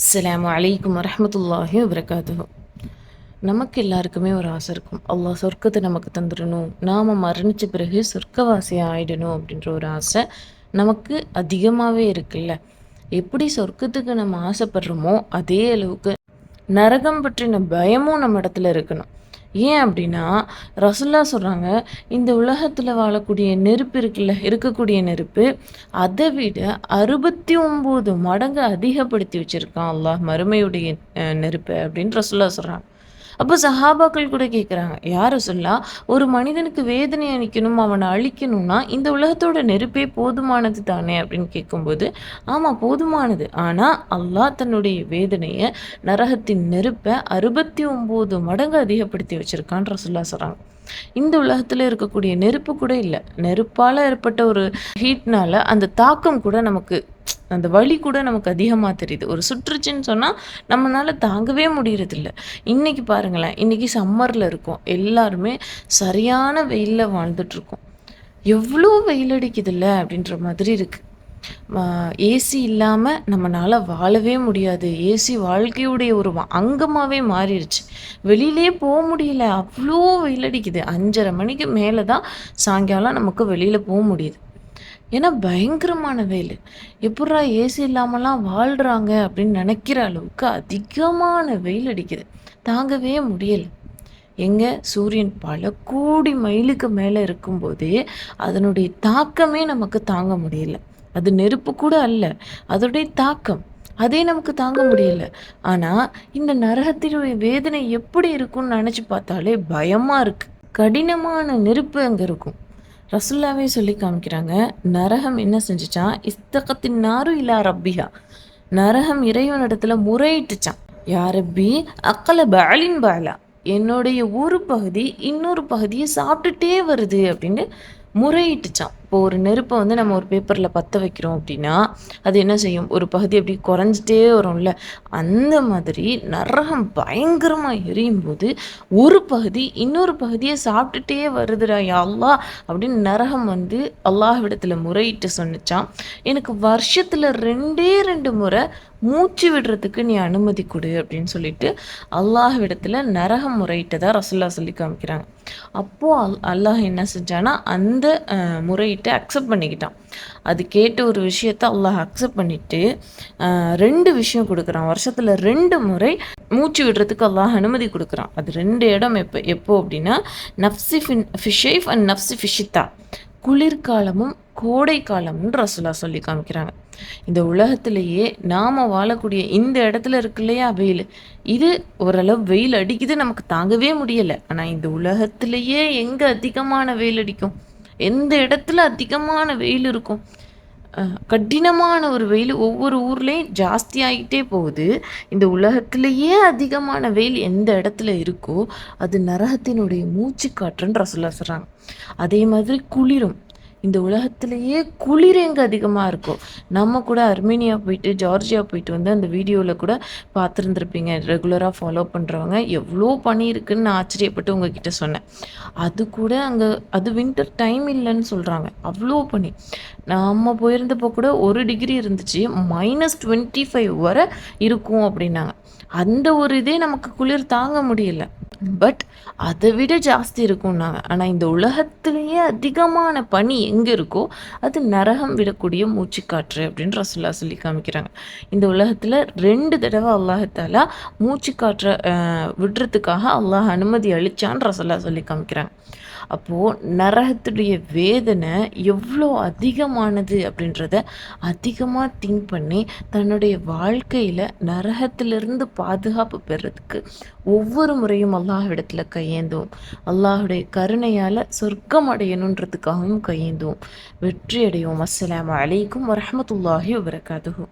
அஸ்லாம் வலைக்கம் வரமத்துல்லாஹி வபரகாத்து நமக்கு எல்லாருக்குமே ஒரு ஆசை இருக்கும். அல்லாஹ் சொர்க்கத்தை நமக்கு தந்துடணும். நாம் மரணித்த பிறகு சொர்க்கவாசியாக ஆயிடணும் அப்படின்ற ஒரு ஆசை நமக்கு அதிகமாகவே இருக்குல்ல. எப்படி சொர்க்கத்துக்கு நம்ம ஆசைப்படுறோமோ அதே அளவுக்கு நரகம் பற்றின பயமும் நம்ம இடத்துல இருக்கணும். ஏன் அப்படின்னா ரசுல்லா சொல்கிறாங்க இந்த உலகத்தில் வாழக்கூடிய நெருப்பு இருக்குல்ல இருக்கக்கூடிய நெருப்பு அதை விட அறுபத்தி ஒம்பது மடங்கு அதிகப்படுத்தி வச்சுருக்கான் அல்லாஹ் மறுமையுடைய நெருப்பு அப்படின்னு ரசுல்லா சொல்கிறாங்க அப்போ சஹாபாக்கள் கூட கேட்குறாங்க யார் சொல்லா? ஒரு மனிதனுக்கு வேதனை அணிக்கணும் அவனை அழிக்கணும்னா இந்த உலகத்தோட நெருப்பே போதுமானது தானே? அப்படின்னு கேட்கும்போது ஆமாம் போதுமானது. ஆனால் அல்லாஹ் தன்னுடைய வேதனையை நரகத்தின் நெருப்பை அறுபத்தி ஒம்பது மடங்கு அதிகப்படுத்தி வச்சிருக்கான்ற சொல்லா சொல்கிறாங்க இந்த உலகத்தில் இருக்கக்கூடிய நெருப்பு கூட இல்லை. நெருப்பால் ஏற்பட்ட ஒரு ஹீட்னால அந்த தாக்கம் கூட நமக்கு அந்த வழி கூட நமக்கு அதிகமாக தெரியுது. ஒரு சுற்றுச்சுன்னு சொன்னால் நம்மளால் தாங்கவே முடியறதில்ல. இன்றைக்கி பாருங்களேன் இன்றைக்கி சம்மரில் இருக்கும். எல்லாருமே சரியான வெயிலில் வாழ்ந்துட்டுருக்கோம் எவ்வளோ வெயில் அடிக்குதுல்ல அப்படின்ற மாதிரி இருக்குது ஏசி இல்லாமல் நம்மளால் வாழவே முடியாது. ஏசி வாழ்க்கையுடைய ஒரு அங்கமாகவே மாறிடுச்சு. வெளியிலே போக முடியல. அவ்வளோ வெயில் அடிக்குது. அஞ்சரை மணிக்கு மேலே தான் சாயங்காலம் நமக்கு வெளியில் போக முடியுது. ஏன்னா பயங்கரமான வெயில் எப்பட்றா ஏசி இல்லாமலாம் வாழ்கிறாங்க அப்படின்னு நினைக்கிற அளவுக்கு அதிகமான வெயில் அடிக்குது. தாங்கவே முடியலை. எங்கே? சூரியன் பல கோடி மைலுக்கு மேலே இருக்கும்போதே அதனுடைய தாக்கமே நமக்கு தாங்க முடியல. அது நெருப்பு கூட அல்ல அதோடைய தாக்கம். அதே நமக்கு தாங்க முடியல. ஆனால் இந்த நரகத்தினுடைய வேதனை எப்படி இருக்கும்னு நினச்சி பார்த்தாலே பயமாக இருக்குது கடினமான நெருப்பு அங்கே இருக்கும். ரசுல்லாவே சொல்லி காமிக்கிறாங்க. நரகம் என்ன செஞ்சுச்சான் இஸ்தகத்தின் நாரு இல்லா ரப்பியா நரகம் இறைவனிடத்துல முறையிட்டுச்சான் யாரப்பி அக்கல பாலின் பாலா என்னுடைய ஒரு பகுதி இன்னொரு பகுதியை சாப்பிட்டுட்டே வருது அப்படின்னு முறையிட்டுச்சான் இப்போ ஒரு நெருப்பை வந்து நம்ம ஒரு பேப்பரில் பற்ற வைக்கிறோம் அப்படின்னா அது என்ன செய்யும்? ஒரு பகுதி அப்படி குறைஞ்சிட்டே வரும்ல. அந்த மாதிரி நரகம் பயங்கரமாக எரியும் போது ஒரு பகுதி இன்னொரு பகுதியை சாப்பிட்டுட்டே வருதுடா அல்லா அப்படின்னு நரகம் வந்து அல்லாஹ்விடத்தில் முறையிட்டு சொன்னிச்சான். எனக்கு வருஷத்தில் ரெண்டே ரெண்டு முறை மூச்சு விடுறதுக்கு நீ அனுமதி கொடு அப்படின்னு சொல்லிட்டு அல்லாஹ்விடத்தில் நரகம் முறையிட்டதாக ரசுல்லா சொல்லி காமிக்கிறாங்க. அப்போது அல் அல்லாஹ் என்ன செஞ்சானா அந்த முறையிட்டு பண்ணிக்கிட்டு அக்செப்ட் பண்ணிக்கிட்டான். அது கேட்ட ஒரு விஷயத்த அல்லாஹ் அக்செப்ட் பண்ணிட்டு ரெண்டு விஷயம் கொடுக்குறான். வருஷத்தில் ரெண்டு முறை மூச்சு விடுறதுக்கு அல்லாஹ் அனுமதி கொடுக்குறான். அது ரெண்டு இடம் எப்போ எப்போ அப்படின்னா நப்சி ஃபின் ஃபிஷைஃப் அண்ட் நப்சி ஃபிஷித்தா குளிர்காலமும் கோடை காலம்னு ரசுலா சொல்லி காமிக்கிறாங்க. இந்த உலகத்திலேயே நாம் வாழக்கூடிய இந்த இடத்துல இருக்கு இல்லையா வெயில். இது ஓரளவு வெயில் அடிக்குது நமக்கு தாங்கவே முடியலை. ஆனால் இந்த உலகத்திலேயே எங்கே அதிகமான வெயில் அடிக்கும்? எந்த இடத்துல அதிகமான வெயில் இருக்கும்? கடினமான ஒரு வெயில் ஒவ்வொரு ஊர்லேயும் ஜாஸ்தி ஆகிட்டே போகுது. இந்த உலகத்திலேயே அதிகமான வெயில் எந்த இடத்துல இருக்கோ அது நரகத்தினுடைய மூச்சு காற்றுன்னு ரசோல்லா சொல்கிறாங்க அதே மாதிரி குளிரும். இந்த உலகத்திலேயே குளிர் எங்கே அதிகமாக இருக்கும். நம்ம கூட அர்மீனியா போயிட்டு ஜார்ஜியா போயிட்டு வந்து அந்த வீடியோவில் கூட பார்த்துருந்துருப்பீங்க. ரெகுலராக ஃபாலோ பண்ணுறவங்க எவ்வளோ பனி இருக்குன்னு நான் ஆச்சரியப்பட்டு உங்ககிட்ட சொன்னேன். அது கூட அங்கே அது வின்டர் டைம் இல்லைன்னு சொல்கிறாங்க அவ்வளோ பனி. நம்ம போயிருந்தப்போ கூட ஒரு டிகிரி இருந்துச்சு. மைனஸ் டுவெண்ட்டி ஃபைவ் வரை இருக்கும் அப்படின்னாங்க. அந்த ஒரு இதே நமக்கு குளிர் தாங்க முடியல. பட் அதை விட ஜாஸ்தி இருக்கும்னாங்க ஆனால் இந்த உலகத்திலேயே அதிகமான பனி எங்கே இருக்கோ அது நரகம் விடக்கூடிய மூச்சுக்காற்று அப்படின்னு ரசுல்லா சொல்லி காமிக்கிறாங்க. இந்த உலகத்தில் ரெண்டு தடவை அல்லாஹத்தாலா மூச்சுக்காற்றை விடுறதுக்காக அல்லாஹ் அனுமதி அளித்தான்னு ரசுல்லா சொல்லி காமிக்கிறாங்க. அப்போது நரகத்துடைய வேதனை எவ்வளோ அதிகமானது அப்படின்றத அதிகமாக திங்க் பண்ணி தன்னுடைய வாழ்க்கையில் நரகத்திலிருந்து பாதுகாப்பு பெறதுக்கு ஒவ்வொரு முறையும் அல்லாஹ்விடத்தில் கையேந்துவோம் அல்லாஹுடைய கருணையால் சொர்க்கம் அடையணுன்றதுக்காகவும் கையேந்துவோம் வெற்றி அடைவோம் அஸ்லாம் அலைக்கும் வரமத்துல்லாஹி வபரகாத்துகும்